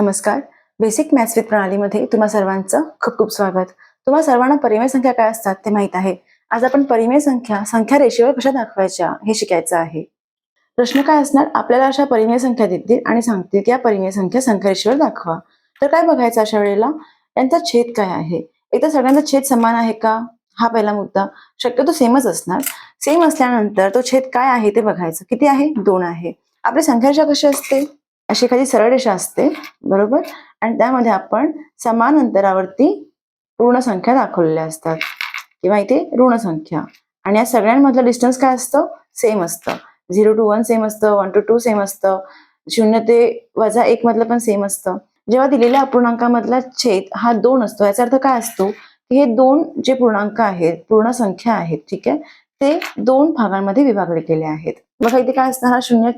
नमस्कार. Basic maths with प्रणालीमध्ये तुम्हा सर्वांचं खूप खूप स्वागत. तुम्हा सर्वांना परिमेय संख्या काय असतात ते माहीत आहे. आज आपण परिमेय संख्या संख्या रेषेवर कशा दाखवायच्या हे शिकायचं आहे. प्रश्न काय असणार? आपल्याला अशा परिमेय संख्या देतील आणि सांगतील की या परिमेय संख्या संख्या रेषेवर दाखवा. तर काय बघायचं अशा वेळेला? यांचा छेद काय आहे? एक सगळ्यांचा छेद समान आहे का? हा पहिला मुद्दा. शक्यतो सेमच असणार. सेम असल्यानंतर तो छेद काय आहे ते बघायचं. किती आहे? दोन आहे. आपली संख्या रेषा कशी असते? अशी एखादी सरळ रेषा असते बरोबर? आणि त्यामध्ये आपण समान अंतरावरती ऋण संख्या दाखवलेल्या असतात. किंवा इथे ऋण संख्या. आणि या सगळ्यांमधलं डिस्टन्स काय असतं? सेम असतं. झिरो टू वन सेम असतं वन टू टू सेम असतं शून्य ते वजा एक मधलं पण सेम असतं. जेव्हा दिलेल्या अपूर्णांकामधला छेद हा दोन असतो याचा अर्थ काय असतो? की हे दोन जे पूर्णांक आहेत पूर्ण संख्या आहेत ठीक आहे? ते दोन भागांमध्ये विभागले गेले आहेत. बघा इथे काय असतं? हा शून्य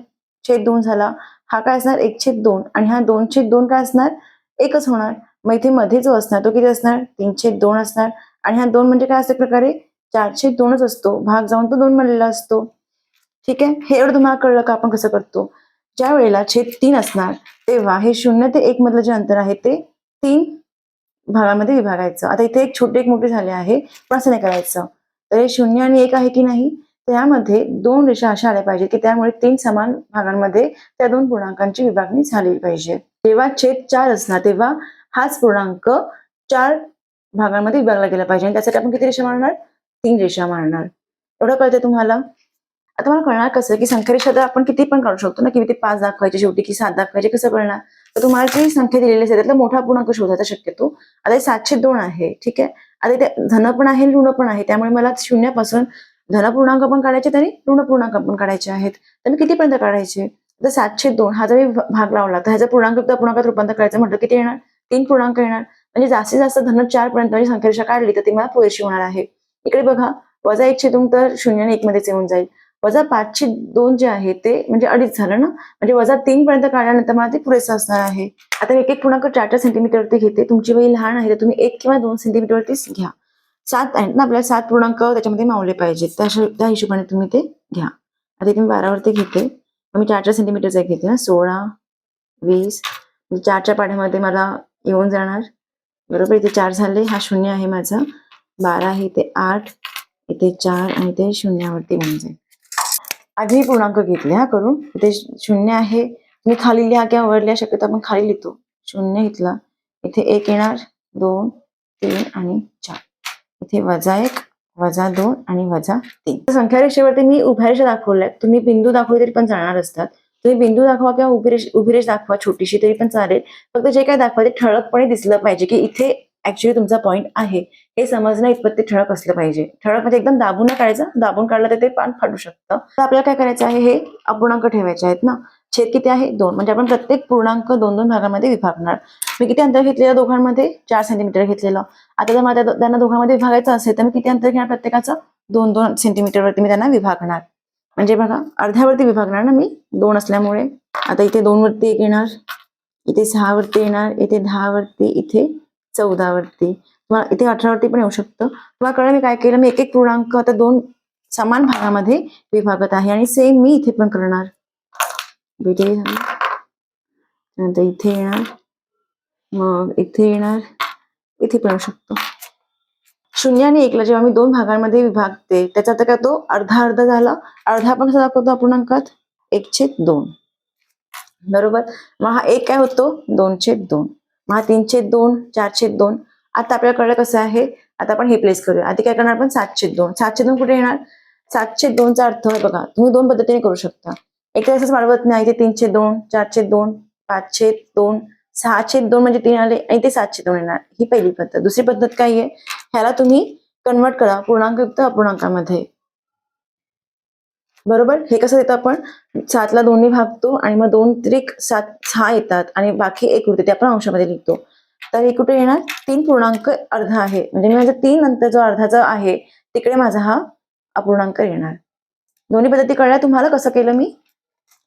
छेद दोन झाला. हा काय असणार? एक छेद दोन. आणि हा दोन छेद दोन काय असणार? एकच होणार. मग इथे मध्ये जो असणार तो किती असणार? तीन छेद दोन असणार. आणि हा दोन म्हणजे काय असते प्रकारे? चार छेद दोनच असतो. भाग जाऊन तो दोन बनलेला असतो. ठीक आहे? हे एवढं तुम्हाला कळलं का? आपण कसं करतो? ज्या वेळेला छेद तीन असणार तेव्हा हे शून्य ते एक मधलं जे अंतर आहे ते तीन भागामध्ये विभागायचं. आता इथे एक छोटे एक मोठे झाले आहे पण असं नाही करायचं. तर हे शून्य आणि एक आहे की नाही? त्यामध्ये दोन रेषा अशा आल्या पाहिजेत की त्यामुळे तीन समान भागांमध्ये त्या दोन पूर्णांकांची विभागणी झाली पाहिजे. जेव्हा छेद चार असणार तेव्हा हाच पूर्णांक चार भागांमध्ये विभागला गेला पाहिजे. आणि त्यासाठी आपण किती रेषा मारणार? तीन रेषा मारणार. एवढं कळतंय तुम्हाला? आता मला कळणार कसं की संख्यारेषा तर आपण किती पण काढू शकतो ना की ते पाच दाखवायचे शेवटी की सात दाखवायचे कसं कळणार? तर तुम्हाला जी संख्या दिलेली असेल त्यातला मोठा पूर्णांक शोधायचा शक्यतो. आता सातशे दोन आहे ठीक आहे? आता ते धन पण आहे ऋण पण आहे त्यामुळे मला शून्यापासून धनपूर्णांक पण काढायचे आणि ऋण पूर्णांक पण काढायचे आहेत. तर मी कितीपर्यंत काढायचे? तर सातशे दोन हा जर मी भाग लावला तर ह्याचा पूर्णांक पूर्णांकात रूपांतर करायचं म्हटलं किती येणार? तीन पूर्णांक येणार. म्हणजे जास्तीत जास्त धन चार पर्यंत माझी संख्यारेषा काढली तर ती मला पुरेशी होणार आहे. इकडे बघा वजा एकशे दोन तर शून्य आणि एक मध्येच येऊन जाईल. वजा पाचशे दोन जे आहे ते म्हणजे अडीच झालं ना? म्हणजे वजा तीन पर्यंत काढल्यानंतर मला ते पुरेसं असणार आहे. आता मी एक एक पूर्णांक चार चार सेंटीमीटरवरती घेते. तुमची वही लहान आहे तर तुम्ही एक किंवा दोन सेंटीमीटरवरतीच घ्या. सात आहेत ना आपल्याला सात पूर्णांक त्याच्यामध्ये मावले पाहिजेत. त्या त्या हिशोबाने तुम्ही ते घ्या. आता इथे मी बारावरती घेते. मी चार चार सेंटीमीटरचा एक घेते ना. सोळा वीस चार चारच्या पाढ्यामध्ये मला येऊन जाणार. बरोबर? इथे चार झाले. हा शून्य आहे माझा. बारा आहे इथे आठ इथे चार आणि ते शून्यावरती येऊन जाईल. आधी पूर्णांक घेतले हा करून. इथे शून्य आहे. मी खाली लिहा किंवा वर लिहा शक्यतो आपण खाली लिहितो. शून्य घेतला. इथे एक येणार. दोन तीन आणि चार. इथे वजा एक वजा दोन आणि वजा तीन. संख्या रेषेवरती मी उभ्या रेषा दाखवल्या. तुम्ही बिंदू दाखवले तरी पण चालणार असतात. तुम्ही बिंदू दाखवा किंवा उभी रेष उभी रेष दाखवा छोटीशी तरी पण चालेल. फक्त जे काय दाखवा ते ठळकपणे दिसलं पाहिजे की इथे ऍक्च्युली तुमचा पॉईंट आहे. हे समजणं इतपत ते ठळक असलं पाहिजे. ठळक म्हणजे एकदम दाबून काढायचं. दाबून काढलं तर ते पान फाटू शकतं. तर आपल्याला काय करायचं आहे? हे अपूर्णांक ठेवायचे आहेत ना? छेद किती आहे? दोन. म्हणजे आपण प्रत्येक पूर्णांक दोन दोन भागामध्ये विभागणार. मी किती अंतर घेतलेलं दोघांमध्ये? चार सेंटीमीटर घेतलेलं. आता जर मला त्यांना दोघांमध्ये विभागायचं असेल तर मी किती अंतर घेणार प्रत्येकाचं? दोन दोन सेंटीमीटरवरती मी त्यांना विभागणार. म्हणजे बघा अर्ध्यावरती विभागणार ना मी? दोन असल्यामुळे. आता इथे दोन वरती एक येणार. इथे सहा वरती येणार. इथे दहा वरती इथे चौदा वरती तुम्हाला इथे अठरावरती पण येऊ शकतं. तुम्हाला कळलं मी काय केलं? मी एक एक पूर्णांक आता दोन समान भागामध्ये विभागत आहे आणि सेम मी इथे पण करणार. बेटे आता नंतर इथे येणार मग इथे येणार इथे पण येऊ शकतो शून्य आणि एकला जेव्हा मी दोन भागांमध्ये विभागते त्याचा तर काय तो अर्धा अर्धा झाला अर्धा पण कसा दाखवतो अपूर्णांकात एक छेद दोन बरोबर मग हा एक काय होतो दोन छेद दोन मग हा तीन छेद दोन चार छेद दोन आता आपल्याला कळलं कसं आहे आता आपण हे प्लेस करूया आधी काय करणार आपण सातशे दोन सातशे दोन कुठे येणार सातशे दोनचा अर्थ आहे बघा तुम्ही दोन पद्धतीने करू शकता एक तर असंच वाढवत नाही. इथे तीनशे दोन चारशे दोन पाचशे दोन सहाशे दोन म्हणजे तीन आले आणि ते सातशे दोन येणार. ही पहिली पद्धत. दुसरी पद्धत काय आहे? ह्याला तुम्ही कन्वर्ट करा. पूर्णांकयुक्त अपूर्णांकामध्ये. बरोबर? हे कसं देतो आपण? सातला दोन्ही भागतो आणि मग दोन त्रिक सात सहा येतात आणि बाकी एक उरते. ते आपण अंशामध्ये लिहितो. तर हे कुठे येणार? तीन पूर्णांक अर्धा आहे. म्हणजे मी माझा तीन नंतर जो अर्धाचा आहे तिकडे माझा हा अपूर्णांक येणार. दोन्ही पद्धती कळल्या? तुम्हाला कसं केलं मी?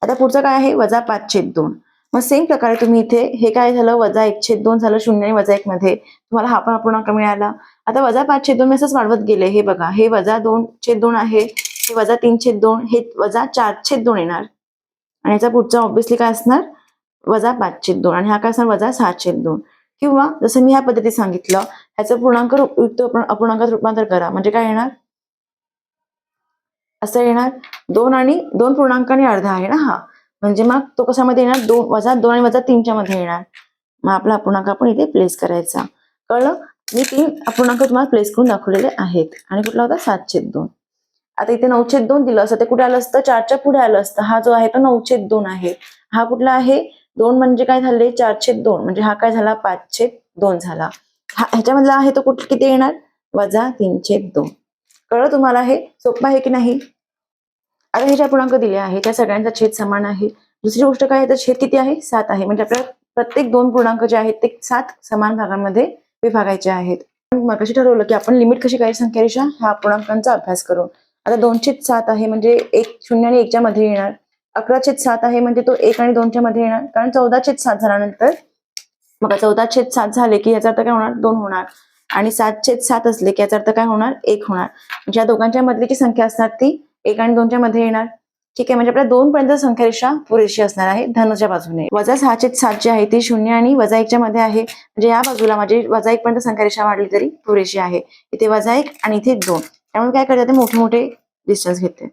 आता पुढचं काय आहे? वजा पाच छेद दोन. मग सेम प्रकारे तुम्ही इथे हे काय झालं? वजा एक छेद दोन झालं शून्य आणि वजा एक मध्ये. तुम्हाला हा पण अपूर्णांक मिळाला. आता वजा पाच छेद दोन मी असंच वाढवत गेले. हे बघा हे वजा दोन छेद दोन आहे हे वजा तीन छेद दोन हे वजा चार छेद दोन येणार. आणि याचा पुढचा ऑब्विसली काय असणार? वजा पाच छेद दोन. आणि हा काय असणार? वजा सहा छेद दोन. किंवा जसं मी ह्या पद्धतीत सांगितलं ह्याचं पूर्णांक रूप- युक्त अपूर्णांकात रूपांतर करा. म्हणजे काय येणार? असं येणार. दोन आणि दोन पूर्णांक आणि अर्धा आहे ना हा. म्हणजे मग तो कशामध्ये येणार? दोन वजा दोन आणि वजा तीनच्या मध्ये येणार. मग आपला अपूर्णांक आपण इथे प्लेस करायचा. कळलं? मी तीन अपूर्णांक तुम्हाला प्लेस करून दाखवलेले आहेत. आणि कुठला होता? सातशेद दोन. आता इथे नऊशेद दोन दिलं असतं. ते कुठे आलं असतं? चारच्या पुढे आलं असतं. हा जो आहे तो नऊशेद दोन आहे. हा कुठला आहे? दोन म्हणजे काय झाले? चारशेत दोन. म्हणजे हा काय झाला? पाचशेत दोन झाला. हा ह्याच्यामधला आहे तो कुठे किती येणार? वजा तीनशे दोन. कळलं तुम्हाला हे? सोपं आहे की नाही? आता हे ज्या पूर्णांक दिले आहे त्या सगळ्यांचा छेद समान आहे. दुसरी गोष्ट काय तर छेद किती आहे? सात आहे. म्हणजे आपल्याला प्रत्येक दोन पूर्णांक जे आहेत ते सात समान भागांमध्ये विभागायचे आहेत. मग कशी ठरवलं की आपण लिमिट कशी करायची संख्या रेषा ह्या पूर्णांकांचा अभ्यास करू. आता दोनशे सात आहे म्हणजे एक शून्य आणि एकच्या मध्ये येणार. अकरा छेद सात आहे म्हणजे तो एक आणि दोनच्या मध्ये येणार. कारण चौदा छेद सात झाल्यानंतर मग चौदा छेद सात झाले की याचा अर्थ काय होणार? दोन होणार. आणि सात छेद सात असले की याचा अर्थ काय होणार? एक होणार. म्हणजे या दोघांच्या मधली जी संख्या असणार ती एक आणि दोनच्या मध्ये येणार. ठीक आहे म्हणजे आपल्या दोन पर्यंत संख्या रेषा पुरेशी असणार आहे धनच्या बाजूने. वजा सहा सात जी आहे ती शून्य आणि वजा एकच्या मध्ये आहे. म्हणजे या बाजूला माझी वजा एक पर्यंत संख्या रेषा वाढली तरी पुरेशी आहे. इथे वजा एक आणि इथे दोन. त्यामुळे काय करते ते मोठे मोठे डिस्टन्स घेते.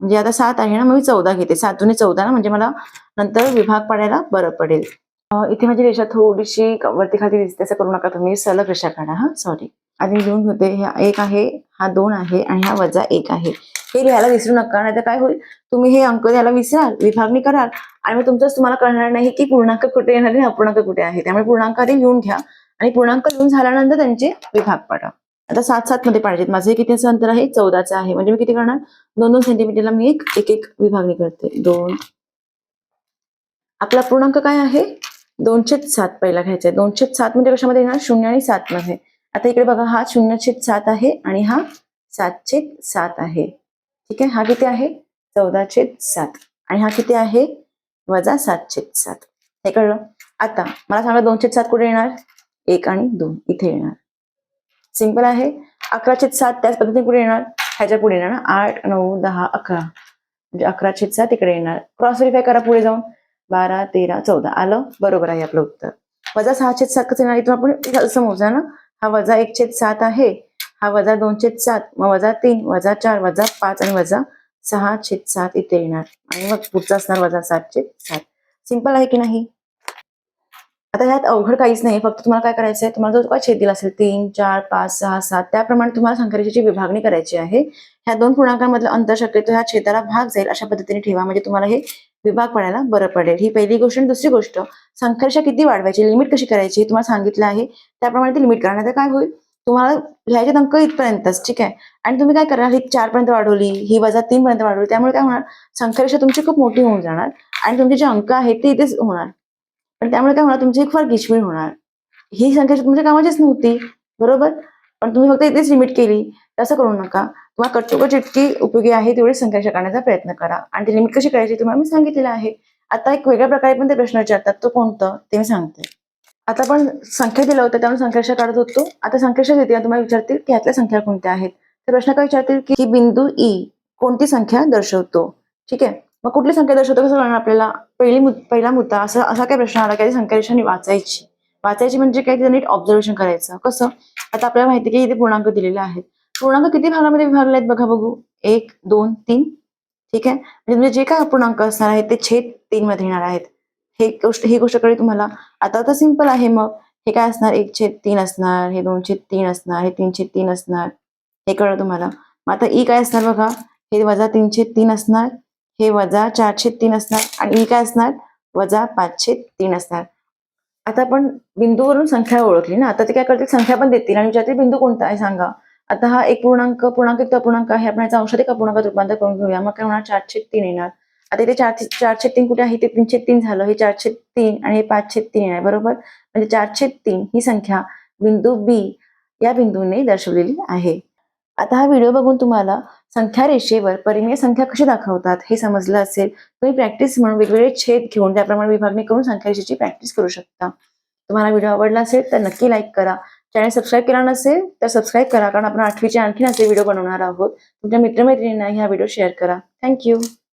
म्हणजे आता सात आहे ना मग मी चौदा घेते. सात दुने चौदा ना म्हणजे मला नंतर विभाग पडायला बरं पडेल. इथे माझी रेषा थोडीशी वरती खाली दिसते असं करू नका तुम्ही. सलग रेषा काढा हा? सॉरी आधी लिहून होते हा एक आहे हा दोन आहे आणि हा वजा एक आहे. हे लिहायला विसरू नका नाही तर काय होईल? तुम्ही हे अंक द्यायला विसराल विभागणी कराल आणि मग तुमचंच तुम्हाला कळणार नाही की पूर्णांक कुठे येणार आणि अपूर्णांक कुठे आहे. त्यामुळे पूर्णांक आधी लिहून घ्या आणि पूर्णांक लिहून झाल्यानंतर त्यांचे विभाग पाडा. आता सात सात मध्ये पाहिजेत. माझं किती असं अंतर आहे? चौदाचं आहे. म्हणजे मी किती करणार? दोन दोन सेंटीमीटरला मी एक एक विभागणी करते. दोन. आपला पूर्णांक काय आहे? दोनशे सात पहिला घ्यायचा आहे. दोनशे सात म्हणजे कशामध्ये येणार? शून्य आणि सात मध्ये. आता इकडे बघा हा शून्य सात आहे आणि हा सात सात आहे. ठीक आहे? हा किती आहे? चौदा सात. आणि हा किती आहे? वजा सात सात. हे कळलं? आता मला सांगा दोन सात कुठे येणार? एक आणि दोन. इथे येणार. सिंपल आहे. अकरा सात त्याच पद्धतीने कुठे येणार? ह्याच्या पुढे येणार. ना आठ नऊ दहा अकरा. म्हणजे अकरा सात इकडे येणार. क्रॉस व्हेरीफाय करा पुढे जाऊन. बारा तेरा चौदा. आलं? बरोबर आहे आपलं उत्तर. वजा सहा छेद सात कसं येणार इथून आपण असं मोजा ना? हा वजा एक छेद सात आहे. हा वजा दोन छेद सात. मग वजा तीन वजा चार वजा पाच आणि वजा सहा छेद सात इथे येणार. आणि मग पुढचा असणार वजा सात छेद सात. सिंपल आहे की नाही? आता ह्यात अवघड काहीच नाही. फक्त तुम्हाला काय करायचं आहे तुम्हाला जो काय छेद दिला असेल तीन चार पाच सहा सात त्याप्रमाणे तुम्हाला संख्यारेषेची विभागणी करायची आहे. ह्या दोन पूर्णांकांमधलं अंतर शक्यतो ह्या छेदाला भाग जाईल अशा पद्धतीने ठेवा. म्हणजे तुम्हाला हे विभाग पडायला बरं पडेल. ही पहिली गोष्ट आणि दुसरी गोष्ट संख्यारेषा किती वाढवायची लिमिट कशी करायची हे तुम्हाला सांगितलं आहे. त्याप्रमाणे ती लिमिट करणार. काय होईल? तुम्हाला लिहायचे अंक इथपर्यंतच ठीक आहे? आणि तुम्ही काय करणार? ही चार पर्यंत वाढवली ही वजा तीन पर्यंत वाढवली त्यामुळे काय होणार? संघर्ष तुमची खूप मोठी होऊन जाणार आणि तुमचे जे अंक आहेत ते इथेच होणार. पण त्यामुळे काय होणार? तुमची एक फार गिचमीळ होणार. ही संख्या तुमच्या कामाचीच नव्हती बरोबर? पण तुम्ही फक्त इथेच लिमिट केली. तसं करू नका. किंवा कटोकट जितकी उपयोगी आहे तेवढी संख्या करण्याचा प्रयत्न करा. आणि ती लिमिट कशी करायची तुम्हाला मी सांगितलेलं आहे. आता एक वेगळ्या प्रकारे पण ते प्रश्न विचारतात. तो कोणतं? ते मी सांगते. आता आपण संख्या दिलं होतं त्यामुळे संख्याशा काढत होतो? आता संख्याशा देते? तुम्हाला विचारतील की यातल्या संख्या कोणत्या आहेत? तर प्रश्न काय विचारतील की बिंदू ई कोणती संख्या दर्शवतो? ठीक आहे? मग कुठली संख्या दर्शवतो? कसं कळणार आपल्याला? पहिली मुद- पहिला मुद्दा असा असा काय प्रश्न आला की ती संख्यारेषाने वाचायची? वाचायची म्हणजे काय? नीट ऑब्झर्वेशन करायचं. कसं? आता आपल्याला माहिती की इथे पूर्णांक दिलेले आहेत. पूर्णांक किती भागामध्ये विभागले आहेत बघा बघू. एक दोन तीन. ठीक आहे? म्हणजे तुमचे जे काय पूर्णांक असणार आहेत ते छेद तीन मध्ये येणार आहेत. हे गोष्ट ही गोष्ट कळली तुम्हाला? आता तर सिंपल आहे मग. हे काय असणार? एक छेद तीन असणार हे दोन छेद तीन असणार हे तीन छेद तीन असणार. हे कळलं तुम्हाला? मग आता ई काय असणार बघा? हे वजा तीन छेद तीन असणार हे वजा चार छेद तीन असणार आणि ई काय असणार? वजा पाच छेद तीन असणार. आता आपण बिंदूवरून संख्या ओळखली ना? आता ते काय करतील? संख्या पण देतील आणि विचारतील बिंदू कोणता आहे सांगा. आता हा एक पूर्णांक पूर्णांक एक अपूर्णांक आहे. आपण याचा अंशात एका रूपांतर करून घेऊया? मग काय होणार? चारशे तीन येणार. आता इथे चार चारशे तीन कुठे आहे? ते तीनशे तीन झालं. हे चार तीन आणि हे पाच तीन आहे. बरोबर? म्हणजे चार छेद तीन ही संख्या बिंदू बी या बिंदूने दर्शवलेली आहे. आता हा व्हिडिओ बघून तुम्हाला संख्या रेषेवर परिमेय संख्या कशी दाखवतात हे समजलं असेल. तुम्ही प्रॅक्टिस म्हणून वेगवेगळे छेद घेऊन त्याप्रमाणे विभागणी करून संख्या रेषेची प्रॅक्टिस करू शकता. तुम्हाला व्हिडिओ आवडला असेल तर नक्की लाईक करा. चॅनल सबस्क्राईब केला नसेल तर सबस्क्राईब करा कारण आपण आठवीचे आणखीन असे व्हिडिओ बनवणार आहोत. तुमच्या मित्रमैत्रिणींना ह्या व्हिडिओ शेअर करा. थँक्यू